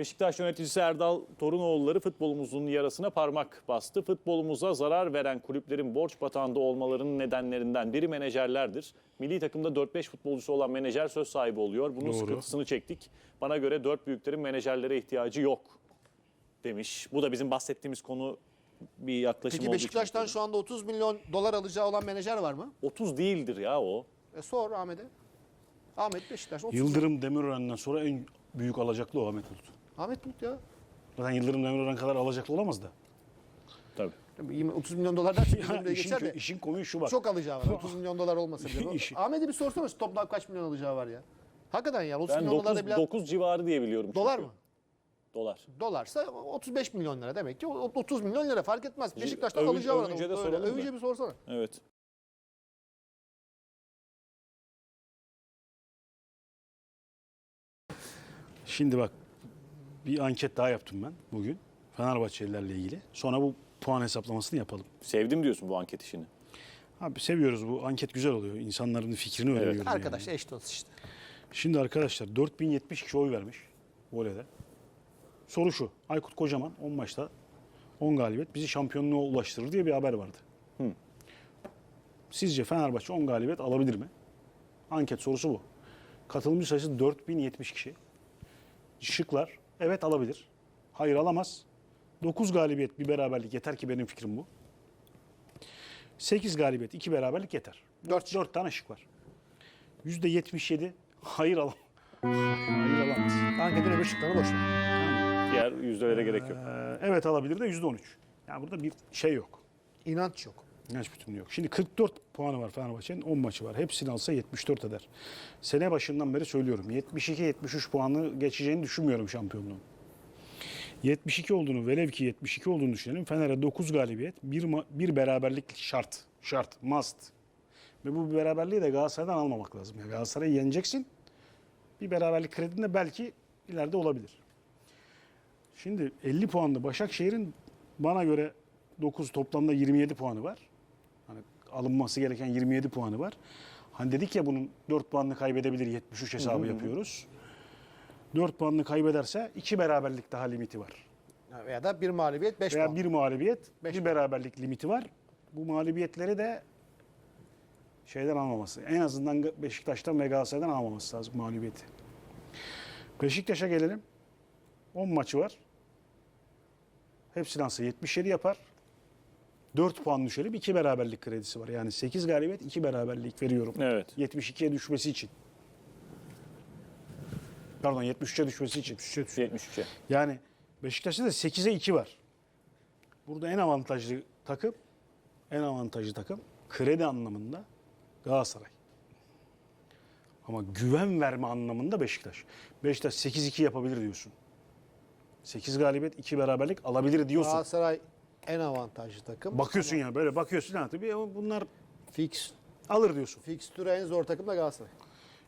Beşiktaş yöneticisi Erdal Torunoğulları futbolumuzun yarasına parmak bastı. Futbolumuza zarar veren kulüplerin borç batağında olmalarının nedenlerinden biri menajerlerdir. Milli takımda 4-5 futbolcusu olan menajer söz sahibi oluyor. Bunun Doğru. sıkıntısını çektik. Bana göre dört büyüklerin menajerlere ihtiyacı yok demiş. Bu da bizim bahsettiğimiz konu bir yaklaşım Peki Beşiktaş'tan şu anda 30 milyon dolar alacağı olan menajer var mı? 30 değildir ya o. E sor Ahmet'e. Ahmet Beşiktaş 30 milyon. Yıldırım Demirören'den sonra en büyük alacaklı o Ahmet Bulut. Ahmet Bulut ya. Zaten Yıldırım Demirören kadar alacaklı olamaz da. Tabii. Tabii yirmi- 30 milyon dolar dersen Ya, Yıldırım diye işin, geçer de. işin komiği şu bak. Çok alacağı var. 30 milyon dolar olmasa bile. İşi- Ahmet'e bir sorsana şu toplam kaç milyon alacağı var ya. Hakikaten ya 30 Ben milyon dolar 9, da bile 9 civarı diye biliyorum. dolar çünkü. mı? Dolar. Dolarsa 35 milyon lira demek ki o- 30 milyon lira fark etmez. Beşiktaş'tan Övün- alacağı var. övünce de soralım da. Övünce bir sorsana. Evet. Şimdi bak bir anket daha yaptım ben bugün. Fenerbahçelilerle ilgili. Sonra bu puan hesaplamasını yapalım. Sevdim diyorsun bu anket işini. Abi seviyoruz bu anket güzel oluyor. İnsanların fikrini öğreniyoruz. yani. Arkadaş eş dost işte. Şimdi arkadaşlar 4070 kişi oy vermiş voleyde. Soru şu. Aykut Kocaman 10 maçta 10 galibiyet bizi şampiyonluğa ulaştırır diye bir haber vardı. Sizce Fenerbahçe 10 galibiyet alabilir mi? Anket sorusu bu. Katılımcı sayısı 4070 kişi. Şıklar evet alabilir. Hayır alamaz. 9 galibiyet bir beraberlik yeter ki benim fikrim bu. 8 galibiyet 2 beraberlik yeter. Dört. 4 tane şık var. %77 hayır alam. Hayır alamaz. Anketin öbür şıklarını boş ver. Diğer yüzdelere gerek yok. Ee, evet alabilir de %13. Yani burada bir şey yok. İnanç yok. İnanç bütünlüğü yok. Şimdi 44 puanı var Fenerbahçe'nin 10 maçı var. Hepsini alsa 74 eder. Sene başından beri söylüyorum. 72-73 puanı geçeceğini düşünmüyorum şampiyonluğun. 72 olduğunu velev ki 72 olduğunu düşünelim. Fener'e 9 galibiyet, bir, bir beraberlik şart. Şart, must. Ve bu beraberliği de Galatasaray'dan almamak lazım. Yani Galatasaray'ı yeneceksin. Bir beraberlik kredin de belki ileride olabilir. Şimdi 50 puanlı Başakşehir'in bana göre 9 toplamda 27 puanı var. Alınması gereken 27 puanı var. Hani dedik ya bunun 4 puanını kaybedebilir 73 hesabı yapıyoruz. 4 puanını kaybederse 2 beraberlik daha limiti var. Veya da bir mağlubiyet 5 Veya puan. bir mağlubiyet, Beş bir beraberlik limiti var. Bu mağlubiyetleri de şeyden almaması. En azından Beşiktaş'tan ve Galatasaray'dan almaması lazım mağlubiyeti. Beşiktaş'a gelelim. 10 maçı var. Hepsini alsa 77 yapar. 4 puan düşelim. 2 beraberlik kredisi var. Yani 8 galibiyet 2 beraberlik veriyorum. Evet. 72'ye düşmesi için. Pardon 73'e düşmesi için. 73'e. Yani Beşiktaş'ta da 8'e 2 var. Burada en avantajlı takım, en avantajlı takım kredi anlamında Galatasaray. Ama güven verme anlamında Beşiktaş. Beşiktaş 8-2 yapabilir diyorsun. 8 galibiyet, 2 beraberlik alabilir diyorsun. Galatasaray en avantajlı takım. Bakıyorsun ya böyle bakıyorsun ha tabii ama bunlar Fix. alır diyorsun. Fikstüre en zor takım da Galatasaray.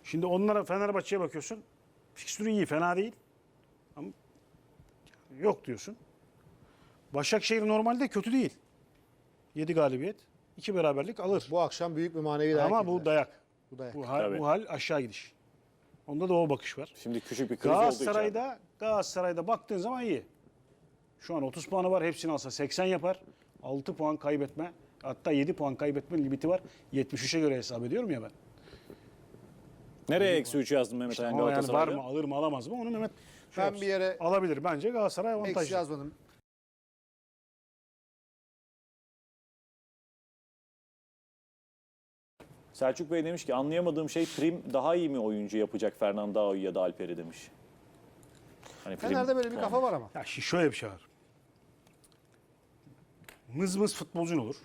Şimdi onlara Fenerbahçe'ye bakıyorsun. Fikstürü iyi, fena değil. Ama yok diyorsun. Başakşehir normalde kötü değil. 7 galibiyet, 2 beraberlik alır. Bu akşam büyük bir manevi dayak Ama bu yediler. dayak. Bu dayak. Bu hal, Tabii. bu hal aşağı gidiş. Onda da o bakış var. Şimdi küçük bir kriz oldu içeride. Galatasaray'da Galatasaray'da baktığın zaman iyi. Şu an 30 puanı var. Hepsini alsa 80 yapar. 6 puan kaybetme. Hatta 7 puan kaybetme limiti var. 73'e göre hesap ediyorum ya ben. Nereye eksi 3 yazdın Mehmet Ayan Ama yani var mı alır mı alamaz mı onu Mehmet şey Ben yapsın. bir yere alabilir. Bence Galatasaray eksi avantajlı. yazmadım. Selçuk Bey demiş ki anlayamadığım şey Prim daha iyi mi oyuncu yapacak Fernandao'yu ya da Alper'i demiş. Hani Prim- Fener'de böyle bir kafa var ama. Ya şöyle bir şey var. Mız mız futbolcun olur.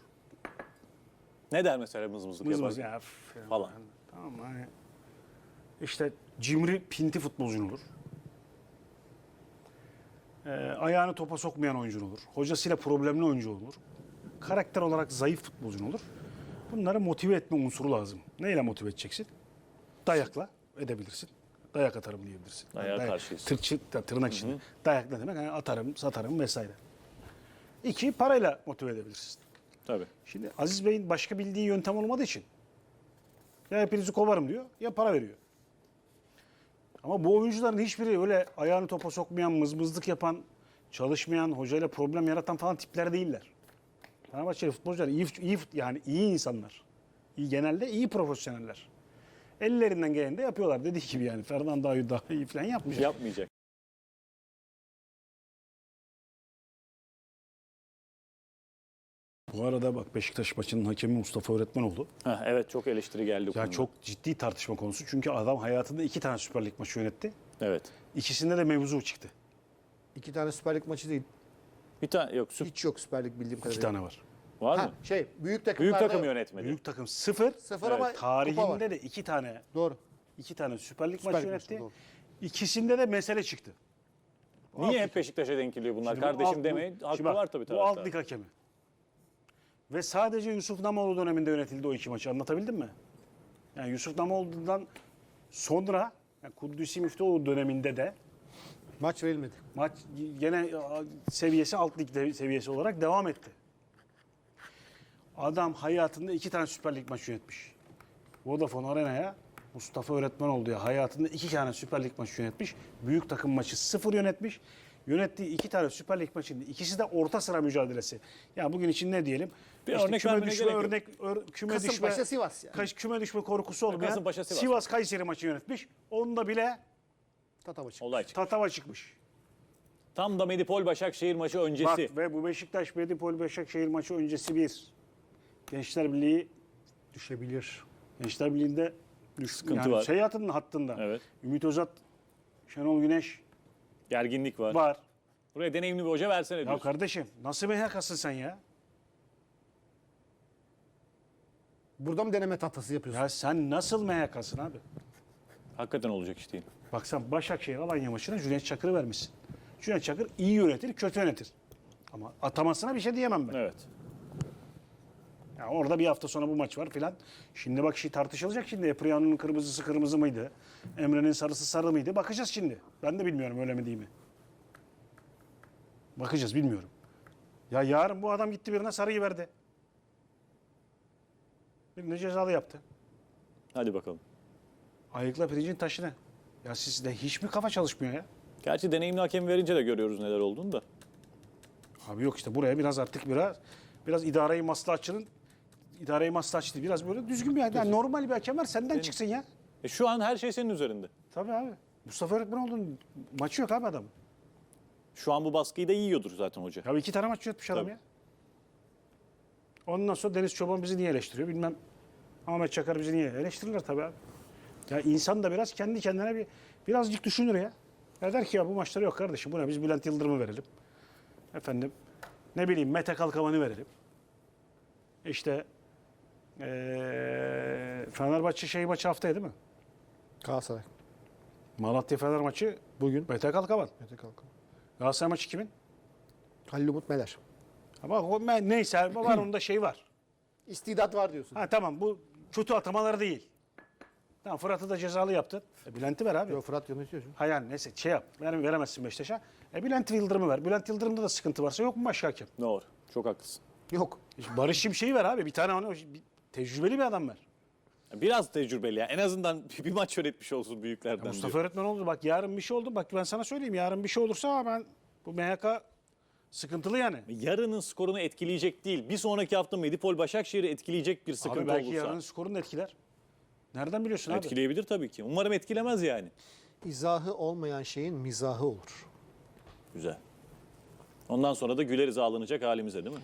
Ne der mesela mızmızlık Mız yapar? mız ya f- Falan. Tamam mı? hani işte cimri pinti futbolcun olur. Ee, ayağını topa sokmayan oyuncun olur. Hocasıyla problemli oyuncu olur. Karakter olarak zayıf futbolcun olur. Bunları motive etme unsuru lazım. Neyle motive edeceksin? Dayakla edebilirsin. Dayak atarım diyebilirsin. Dayağa Dayak- karşıyız. Tırçı, tırnak içinde. Dayak ne demek? Yani atarım, satarım vesaire. İki, parayla motive edebilirsin. Tabii. Şimdi Aziz Bey'in başka bildiği yöntem olmadığı için ya hepinizi kovarım diyor ya para veriyor. Ama bu oyuncuların hiçbiri öyle ayağını topa sokmayan, mızmızlık yapan, çalışmayan, hocayla problem yaratan falan tipler değiller. Fenerbahçeli futbolcular iyi, iyi yani iyi insanlar. İyi, genelde iyi profesyoneller. Ellerinden geleni de yapıyorlar. Dediği gibi yani Fernando Ayu daha iyi falan yapmayacak. Yapmayacak. Bu arada bak Beşiktaş maçının hakemi Mustafa Öğretmenoğlu. Heh, evet çok eleştiri geldi. Ya konuda. çok ciddi tartışma konusu. Çünkü adam hayatında iki tane Süper Lig maçı yönetti. Evet. İkisinde de mevzu çıktı. İki tane Süper Lig maçı değil. Bir tane yok süp Hiç yok Süper Lig bildiğim İki kadarıyla. tane var. var Ha, mı? şey büyük takımlarda Büyük takım yönetmedi. Büyük takım sıfır. Sıfır Evet, ama. Tarihinde de iki tane Doğru. iki tane Süper Lig Süper maçı Lig maçı, yönetti. doğru. İkisinde de mesele çıktı. Niye hep Beşiktaş'a denk geliyor bunlar? Şimdi bu alt- Kardeşim bu- demeyin. Hakkı bak, var tabii Bu alt lig hakemi. Ve sadece Yusuf Namoğlu döneminde yönetildi o iki maçı. Anlatabildim mi? Yani Yusuf Namoğlu'dan sonra yani Kudüs'ü Müftüoğlu döneminde de Maç verilmedi. maç gene seviyesi alt lig seviyesi olarak devam etti. Adam hayatında iki tane Süper Lig maçı yönetmiş. Vodafone Arena'ya Mustafa öğretmen oldu ya. Hayatında iki tane Süper Lig maçı yönetmiş. Büyük takım maçı sıfır yönetmiş. Yönettiği iki tane Süper Lig maçında ikisi de orta sıra mücadelesi. Ya bugün için ne diyelim? Bir örnek küme düşme, örnek, ör- küme düşme, Kasımpaşa Sivas yani. kaç- küme düşme korkusu olmayan Kasımpaşa Sivas. Sivas Kayseri maçı yönetmiş. Onda bile Tata maçı. Olay çıktı. tatava çıkmış. Tam da Medipol Başakşehir maçı öncesi. Bak ve bu Beşiktaş Medipol Başakşehir maçı öncesi bir Gençler Birliği Düşebilir. Gençler Birliği'nde düş, Sıkıntı yani var. şey hattının hattında. Evet. Ümit Özat, Şenol Güneş Gerginlik var. var. Buraya deneyimli bir hoca versene Ya diyorsun. kardeşim nasıl meyhakasın sen ya? Burada mı deneme tahtası yapıyorsun? Ya sen nasıl meyhakasın abi? Hakikaten olacak iş değil. Bak sen Başakşehir Alanya maçına Cüneyt Çakır'ı vermişsin. Cüneyt Çakır iyi yönetir, kötü yönetir. Ama atamasına bir şey diyemem ben. Evet. Ya orada bir hafta sonra bu maç var filan. Şimdi bak şey tartışılacak şimdi. Epriano'nun kırmızısı kırmızı mıydı? Emre'nin sarısı sarı mıydı? Bakacağız şimdi. Ben de bilmiyorum öyle mi değil mi? Bakacağız bilmiyorum. Ya yarın bu adam gitti birine sarıyı verdi. Birine cezalı yaptı. Hadi bakalım. Ayıkla pirincin taşını. Ya sizde hiç mi kafa çalışmıyor ya? Gerçi deneyimli hakem verince de görüyoruz neler olduğunu da. Abi yok işte buraya biraz artık biraz biraz idareyi maslahatçının idareyi maslahatçı. Biraz böyle düzgün bir yani normal bir hakem var senden çıksın ya. E şu an her şey senin üzerinde. Tabii abi. Mustafa Öğretmen oldun. Maçı yok abi adam. Şu an bu baskıyı da yiyordur zaten hoca. Ya iki tane maç yönetmiş adam Tabii. ya. Ondan sonra Deniz Çoban bizi niye eleştiriyor bilmem. Ahmet Çakar bizi niye eleştirirler tabii abi. Ya insan da biraz kendi kendine bir birazcık düşünür ya. Ya der ki ya bu maçları yok kardeşim. Buna biz Bülent Yıldırım'ı verelim. Efendim ne bileyim Mete Kalkavan'ı verelim. İşte eee Fenerbahçe şey maçı haftaya değil mi? Galatasaray. Malatya Fener maçı bugün Mete Kalkavan. Mete Kalkan. Galatasaray maçı kimin? Halil Umut Meler. Ama o me- neyse var onda şey var. İstidat var diyorsun. Ha tamam bu kötü atamalar değil. Tamam Fırat'ı da cezalı yaptın. E, Bülent'i ver abi. Yo Fırat yönetiyor şimdi. Ha yani neyse şey yap. Yani veremezsin Beşiktaş'a. E Bülent Yıldırım'ı ver. Bülent Yıldırım'da da sıkıntı varsa yok mu başka hakem? Doğru. Çok haklısın. Yok. Barış Şimşek'i ver abi. Bir tane onu bir tecrübeli bir adam ver. Biraz tecrübeli ya. En azından bir maç yönetmiş olsun büyüklerden Mustafa diyor. öğretmen oldu. Bak yarın bir şey oldu. Bak ben sana söyleyeyim. Yarın bir şey olursa ben bu MHK sıkıntılı yani. Yarının skorunu etkileyecek değil. Bir sonraki hafta Medipol Başakşehir'i etkileyecek bir sıkıntı abi belki olursa. yarın skorunu etkiler. Nereden biliyorsun abi? Etkileyebilir tabii ki. Umarım etkilemez yani. İzahı olmayan şeyin mizahı olur. Güzel. Ondan sonra da güleriz ağlanacak halimize değil mi?